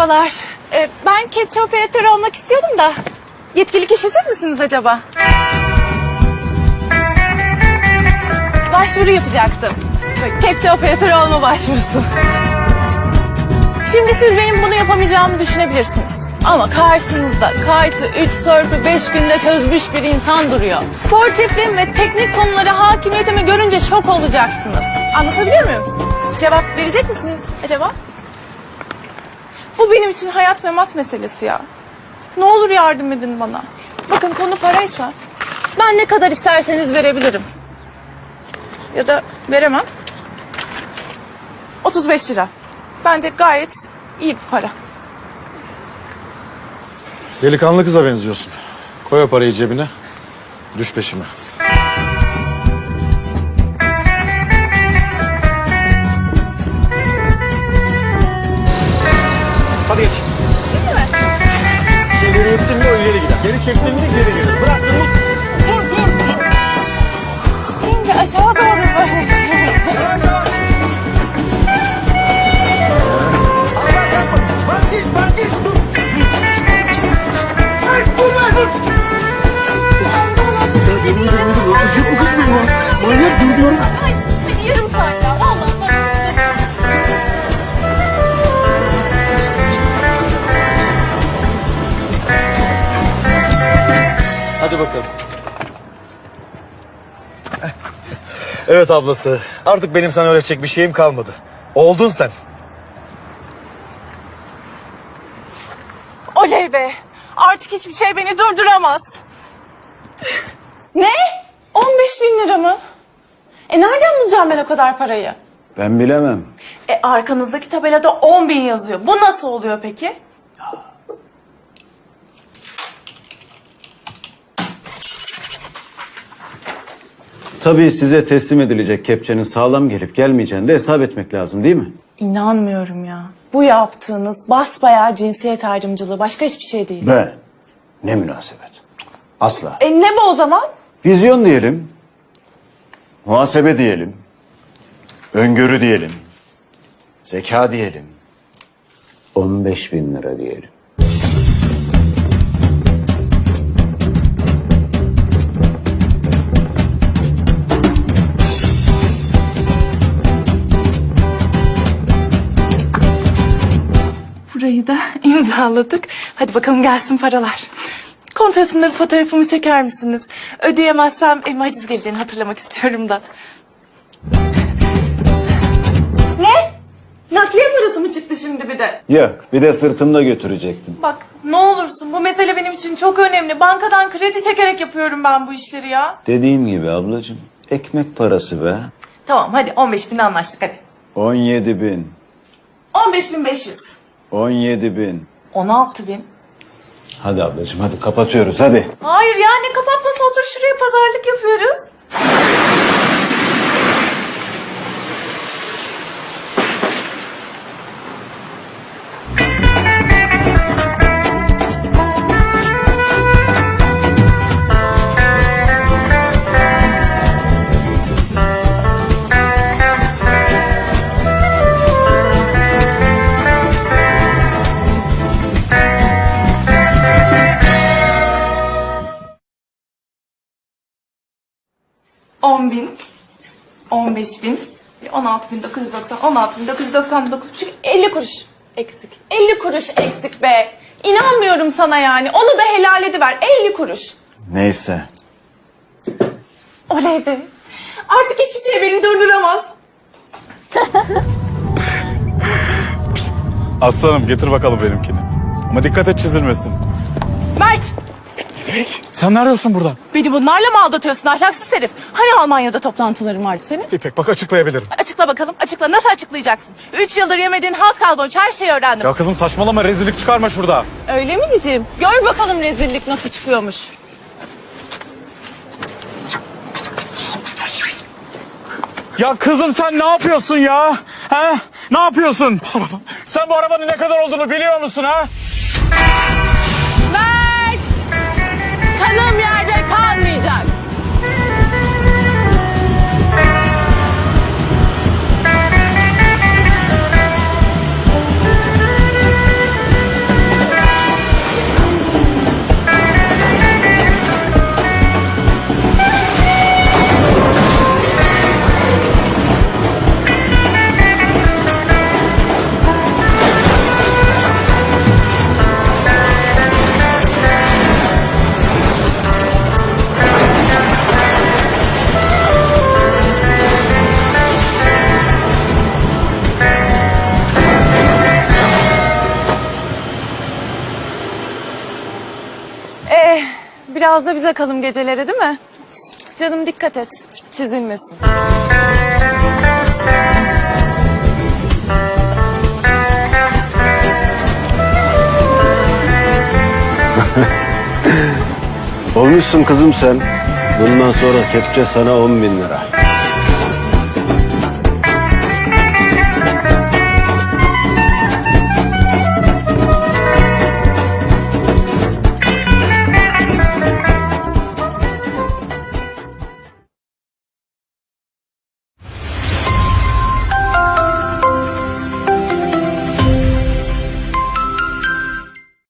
Merhabalar. Ee, ben kepçe operatörü olmak istiyordum da. Yetkili kişi siz misiniz acaba? Başvuru yapacaktım. Kepçe operatörü olma başvurusu. Şimdi siz benim bunu yapamayacağımı düşünebilirsiniz. Ama karşınızda kaytı 3 sörfü 5 günde çözmüş bir insan duruyor. Sportifliğim ve teknik konulara hakimiyetimi görünce şok olacaksınız. Anlatabiliyor muyum? Cevap verecek misiniz acaba? Bu benim için hayat memat meselesi ya. Ne olur yardım edin bana. Bakın konu paraysa ben ne kadar isterseniz verebilirim. Ya da veremem. 35 lira. Bence gayet iyi bir para. Delikanlı kıza benziyorsun. Koy o parayı cebine. Düş peşime. Gider. Geri gelir. Dur dur dur. İnce aşağı doğru Hadi bakalım. Evet ablası. Artık benim sana öğretecek bir şeyim kalmadı. Oldun sen. Oley be. Artık hiçbir şey beni durduramaz. Ne? 15 bin lira mı? E nereden bulacağım ben o kadar parayı? Ben bilemem. E arkanızdaki tabelada 10 bin yazıyor. Bu nasıl oluyor peki? Tabii size teslim edilecek kepçenin sağlam gelip gelmeyeceğini de hesap etmek lazım değil mi? İnanmıyorum ya. Bu yaptığınız basbayağı cinsiyet ayrımcılığı başka hiçbir şey değil. Be. Ne münasebet. Asla. E ne bu o zaman? Vizyon diyelim. Muhasebe diyelim. Öngörü diyelim. Zeka diyelim. 15 bin lira diyelim. Burayı da imzaladık. Hadi bakalım gelsin paralar. Kontratımda bir fotoğrafımı çeker misiniz? Ödeyemezsem evime haciz geleceğini hatırlamak istiyorum da. Ne? Nakliye parası mı çıktı şimdi bir de? Yok bir de sırtımda götürecektim. Bak ne olursun bu mesele benim için çok önemli. Bankadan kredi çekerek yapıyorum ben bu işleri ya. Dediğim gibi ablacığım. Ekmek parası be. Tamam hadi 15 bin anlaştık hadi. 17 bin. 15 bin 500. 17 bin. 16 bin. Hadi ablacığım hadi kapatıyoruz hadi. Hayır ya ne kapatması otur şuraya pazarlık yapıyoruz. On bin, on beş bin, on altı bin dokuz yüz doksan, on altı bin dokuz yüz doksan dokuz buçuk, elli kuruş eksik. Elli kuruş eksik be. İnanmıyorum sana yani. Onu da helal ediver. Elli kuruş. Neyse. Oley be. Artık hiçbir şey beni durduramaz. Aslanım getir bakalım benimkini. Ama dikkat et çizilmesin. Mert, Sen ne arıyorsun burada? beni bunlarla mı aldatıyorsun ahlaksız herif? Hani Almanya'da toplantıların vardı senin? İpek bak açıklayabilirim. Açıkla bakalım, açıkla. Nasıl açıklayacaksın? Üç yıldır yemediğin halt kalmamış, her şeyi öğrendim. Ya kızım saçmalama rezillik çıkarma şurada. Öyle mi cicim? Gör bakalım rezillik nasıl çıkıyormuş. Ya kızım sen ne yapıyorsun ya? He? Ne yapıyorsun? sen bu arabanın ne kadar olduğunu biliyor musun ha? 那边 Da bize kalım geceleri değil mi? Canım dikkat et. Çizilmesin. Olmuşsun kızım sen. Bundan sonra kepçe sana on bin lira.